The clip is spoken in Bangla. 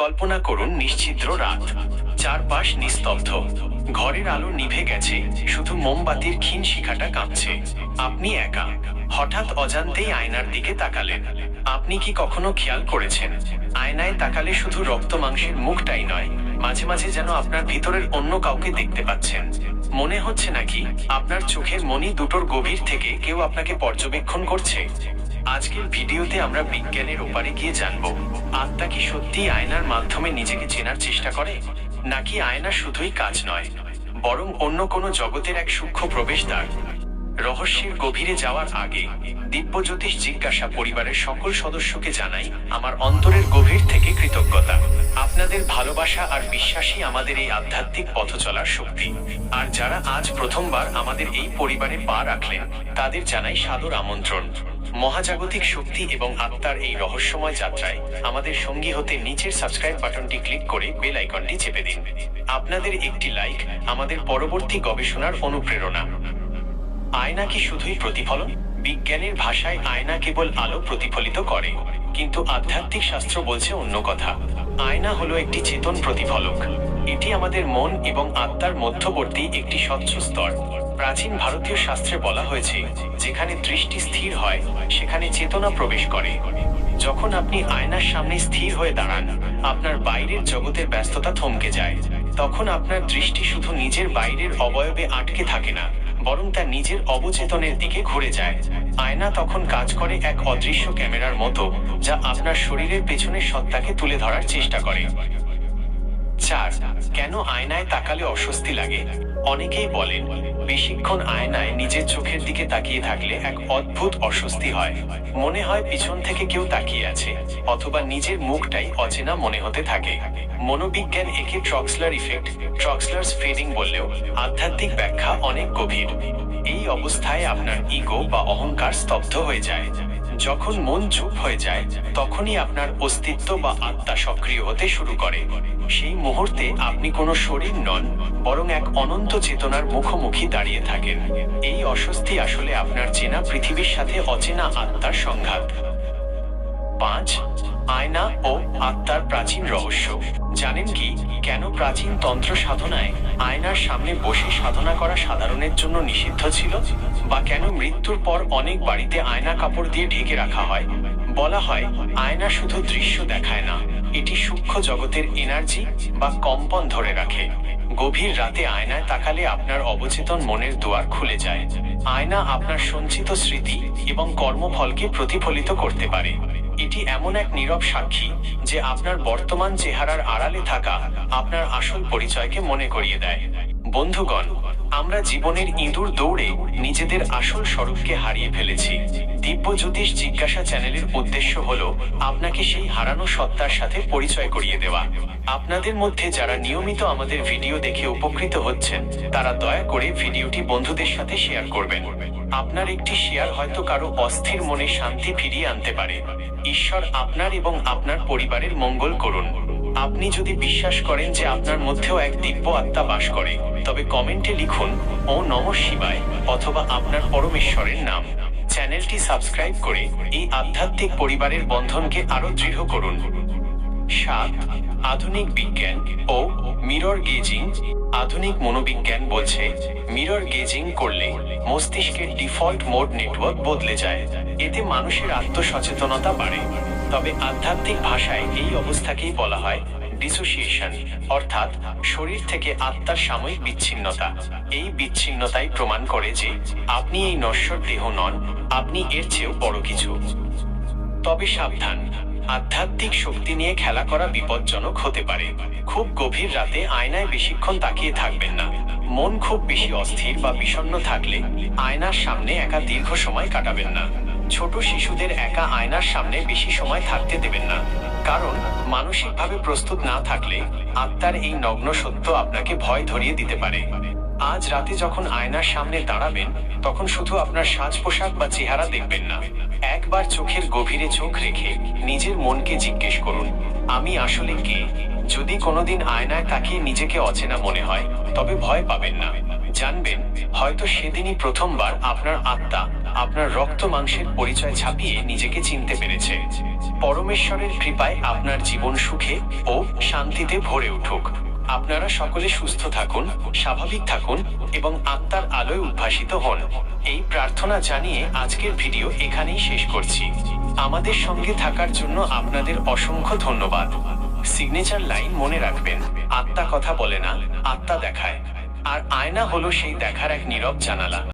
কল্পনা করুন নিশ্চিদ্র রাত। চারপাশ নিস্তব্ধ। ঘরের আলো নিভে গেছে। শুধু মোমবাতির ক্ষীণ শিখাটা কাঁপছে। আপনি একা। হঠাৎ অজান্তেই আয়নার দিকে তাকালেন। আপনি কি কখনো খেয়াল করেছেন? আয়নায় তাকালে শুধু রক্ত মাংসের মুখটাই নয়, মাঝে মাঝে যেন আপনার ভিতরের অন্য কাউকে দেখতে পাচ্ছেন। মনে হচ্ছে নাকি আপনার চোখের মনি দুটোর গভীর থেকে কেউ আপনাকে পর্যবেক্ষণ করছে? আজকের ভিডিওতে আমরা বিজ্ঞানের ওপারে গিয়ে জানব, আত্মা কি সত্যি আয়নার মাধ্যমে নিজেকে চেনার চেষ্টা করে, নাকি আয়না শুধুই কাজ নয়, বরং অন্য কোনো জগতের এক সূক্ষ্ম প্রবেশদ্বার? রহস্যের গভীরে যাওয়ার আগে দিব্যজ্যোতিষ জিজ্ঞাসা পরিবারের সকল সদস্যকে জানাই আমার অন্তরের গভীর থেকে কৃতজ্ঞতা। আপনাদের ভালোবাসা আর বিশ্বাসই আমাদের এই আধ্যাত্মিক পথ চলার শক্তি। আর যারা আজ প্রথমবার আমাদের এই পরিবারে পা রাখলেন, তাদের জানাই সাদর আমন্ত্রণ। মহাজাগতিক শক্তি এবং আত্মার এই রহস্যময় যাত্রায় আমাদের সঙ্গী হতে নিচের সাবস্ক্রাইব বাটনটি ক্লিক করে বেল আইকনটি চেপে দিন। আপনাদের একটি লাইক আমাদের পরবর্তী গবেষণার অনুপ্রেরণা। আয়না কি শুধুই প্রতিফলন? বিজ্ঞানের ভাষায় আয়না কেবল আলো প্রতিফলিত করে, কিন্তু আধ্যাত্মিক শাস্ত্র বলছে অন্য কথা। আয়না হলো একটি চেতন প্রতিফলক। এটি আমাদের মন এবং আত্মার মধ্যবর্তী একটি স্বচ্ছ স্তর। প্রাচীন ভারতীয় শাস্ত্রে বলা হয়েছে, যেখানে দৃষ্টি স্থির হয়, সেখানে চেতনা প্রবেশ করে। যখন আপনি আয়নার সামনে স্থির হয়ে দাঁড়ান, আপনার বাইরের জগতের ব্যস্ততা থমকে যায়। তখন আপনার দৃষ্টি শুধু নিজের বাইরের অবয়বে আটকে থাকে না, বরং তার নিজের অবচেতনের দিকে ঘুরে যায়। আয়না তখন কাজ করে এক অদৃশ্য ক্যামেরার মতো, যা আপনার শরীরের পেছনের সত্তাকে তুলে ধরার চেষ্টা করে। চার, কেন আয়নায় তাকালে অস্বস্তি লাগে? অনেকেই বলেন, বেশিক্ষণ আয়নায় নিজের চোখের দিকে তাকিয়ে থাকলে এক অদ্ভুত অস্বস্তি হয়। মনে হয় পিছন থেকে কেউ তাকিয়ে আছে, অথবা নিজের মুখটাই অচেনা মনে হতে থাকে। মনোবিজ্ঞান একে ট্রক্সলার ইফেক্ট ট্রক্সলার্স ফেডিং বললেও আধ্যাত্মিক ব্যাখ্যা অনেক গভীর। এই অবস্থায় আপনার ইগো বা অহংকার স্তব্ধ হয়ে যায়। যখন মন চুপ হয়ে যায়, তখনই আপনার অস্তিত্ব বা আত্মা সক্রিয় হতে শুরু করে। সেই মুহূর্তে আপনি কোনো শরীর নন, বরং এক অনন্ত চেতনার মুখোমুখি দাঁড়িয়ে থাকেন। এই অস্বস্তি আসলে আপনার চেনা পৃথিবীর সাথে অচেনা আত্মার সংঘাত। পাঁচ আয়না ও আত্মার প্রাচীন রহস্য। জানেন কি? কেন প্রাচীন তন্ত্র সাধনায় আয়নার সামনে বসে সাধনা করা সাধারণের জন্য নিষিদ্ধ ছিল? বা কেন মৃত্যুর পর অনেক বাড়িতে আয়না কাপড় দিয়ে ঢেকে রাখা হয়? বলা হয়, আয়না শুধু দৃশ্য দেখায় না, এটি সূক্ষ্ম জগতের এনার্জি বা কম্পন ধরে রাখে। গভীর রাতে আয়নায় তাকালে আপনার অবচেতন মনের দুয়ার খুলে যায়। আয়না আপনার সঞ্চিত স্মৃতি এবং কর্মফলকে প্রতিফলিত করতে পারে। এটি এমন এক নীরব সাক্ষী যে আপনার বর্তমান চেহারার আড়ালে থাকা আপনার আসল পরিচয়কে মনে করিয়ে দেয়। বন্ধুগণ, আমরা জীবনের ইঁদুর দৌড়ে নিজেদের আসল স্বরূপকে হারিয়ে ফেলেছি। দিব্য জ্যোতিষ জিজ্ঞাসা চ্যানেলের উদ্দেশ্য হলো আপনাকে সেই হারানো সত্তার সাথে পরিচয় করিয়ে দেওয়া। আপনাদের মধ্যে যারা নিয়মিত আমাদের ভিডিও দেখে উপকৃত হচ্ছেন, তারা দয়া করে ভিডিওটি বন্ধুদের সাথে শেয়ার করবেন। আপনার একটি শেয়ার হয়তো কারও অস্থির মনে শান্তি ফিরিয়ে আনতে পারে। ঈশ্বর আপনার এবং আপনার পরিবারের মঙ্গল করুন। আপনি যদি বিশ্বাস করেন যে আপনার মধ্যেও এক দিব্য আত্মা বাস করে, তবে কমেন্টে লিখুন, ও নম শিবায় অথবা আপনার পরমেশ্বরের নাম। চ্যানেলটি সাবস্ক্রাইব করে এই আধ্যাত্মিক পরিবারের বন্ধনকে আরও দৃঢ় করুন। সাত, আধুনিক বিজ্ঞান ও মিরর গেজিং। আধুনিক মনোবিজ্ঞান বলছে, মিরর গেজিং করলে মস্তিষ্কের ডিফল্ট মোড নেটওয়ার্ক বদলে যায়। এতে মানুষের আত্মসচেতনতা বাড়ে। তবে আধ্যাত্মিক ভাষায় এই অবস্থাকেই বলা হয় ডিসোসিয়েশন অর্থাৎ শরীর থেকে আত্মার সাময়িক বিচ্ছিন্নতা। এই বিচ্ছিন্নতাই প্রমাণ করে যে আপনি এই নশ্বর দেহ নন, আপনি এর চেয়েও বড় কিছু। তবে সাবধান, আধ্যাত্মিক শক্তি নিয়ে খেলা করা বিপজ্জনক হতে পারে। খুব গভীর রাতে আয়নায় বেশিক্ষণ তাকিয়ে থাকবেন না। মন খুব বেশি অস্থির বা বিষণ্ণ থাকলে আয়নার সামনে একা দীর্ঘ সময় কাটাবেন না। ছোট শিশুদের একা আয়নার সামনে বেশি সময় থাকতে দেবেন না। কারণ মানসিকভাবে প্রস্তুত না থাকলে আত্মার এই নগ্ন সত্য আপনাকে ভয় ধরিয়ে দিতে পারে। আজ রাতে যখন আয়নার সামনে দাঁড়াবেন, তখন শুধু আপনার সাজ পোশাক বা চেহারা দেখবেন না। একবার চোখের গভীরে চোখ রেখে নিজের মনকে জিজ্ঞেস করুন, আমি আসলে কে? যদি কোনোদিন আয়নায় তাকিয়ে নিজেকে অচেনা মনে হয়, তবে ভয় পাবেন না। জানবেন, হয়তো সেদিনই প্রথমবার আপনার আত্মা আপনার রক্ত মাংসের পরিচয় ছাপিয়ে নিজেকে চিনতে পেরেছে। পরমেশ্বরের কৃপায় আপনার জীবন সুখে ও শান্তিতে ভরে উঠুক। আপনারা সকলে সুস্থ থাকুন, স্বাভাবিক থাকুন এবং আত্মার আলোয় উদ্ভাসিত হন। এই প্রার্থনা জানিয়ে আজকের ভিডিও এখানেই শেষ করছি। আমাদের সঙ্গে থাকার জন্য আপনাদের অসংখ্য ধন্যবাদ। সিগনেচার লাইন মনে রাখবেন, আত্মা কথা বলে না, আত্মা দেখায়। আর আয়না হলো সেই দেখার এক নীরব জানালা।